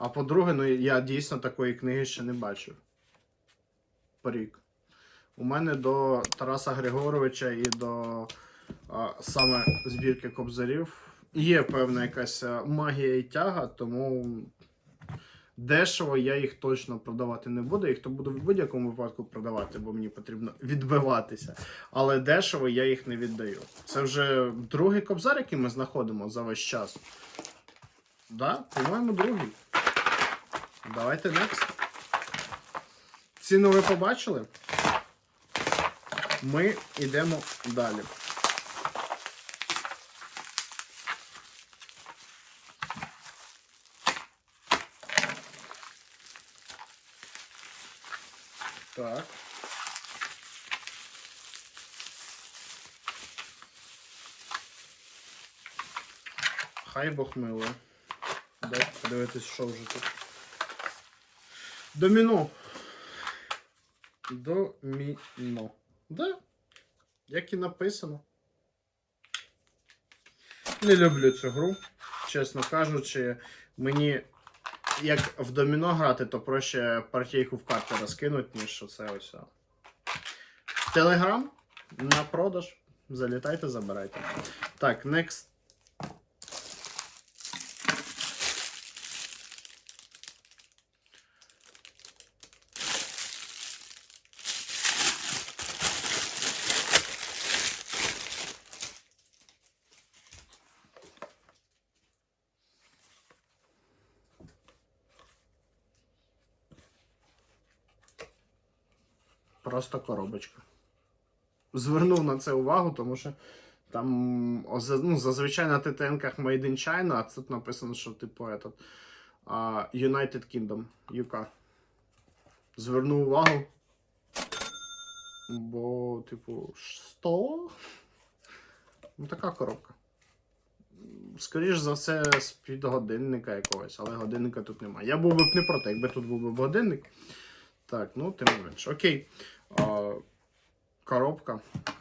А по-друге, ну я дійсно такої книги ще не бачив. Порік. У мене до Тараса Григоровича і до а, саме збірки кобзарів є певна якась магія і тяга, тому дешево я їх точно продавати не буду. Їх то буду в будь-якому випадку продавати, бо мені потрібно відбиватися. Але дешево я їх не віддаю. Це вже другий кобзар, який ми знаходимо за весь час. Да, по-моєму, другий. Давайте next. Ціну ви побачили? Ми йдемо далі. Так. Хай Бог милує. Дайте подивитись, що вже тут. Доміно. Доміно. Да. Як і написано. Не люблю цю гру. Чесно кажучи, мені як в доміно грати, то проще партійку в карти розкинуть, ніж це ось. Телеграм на продаж. Залітайте, забирайте. Так, next. Просто коробочка. Звернув на це увагу, тому що там ну, зазвичай на ТТНках Made in China, а тут написано, що типу этот, United Kingdom, UK. Звернув увагу. Бо, типу, що? Ну, така коробка. Скоріш за все, з-під годинника якогось, але годинника тут немає. Я був би б не проти, якби тут був би годинник. Так, ну тим не менш. Окей. Коробка.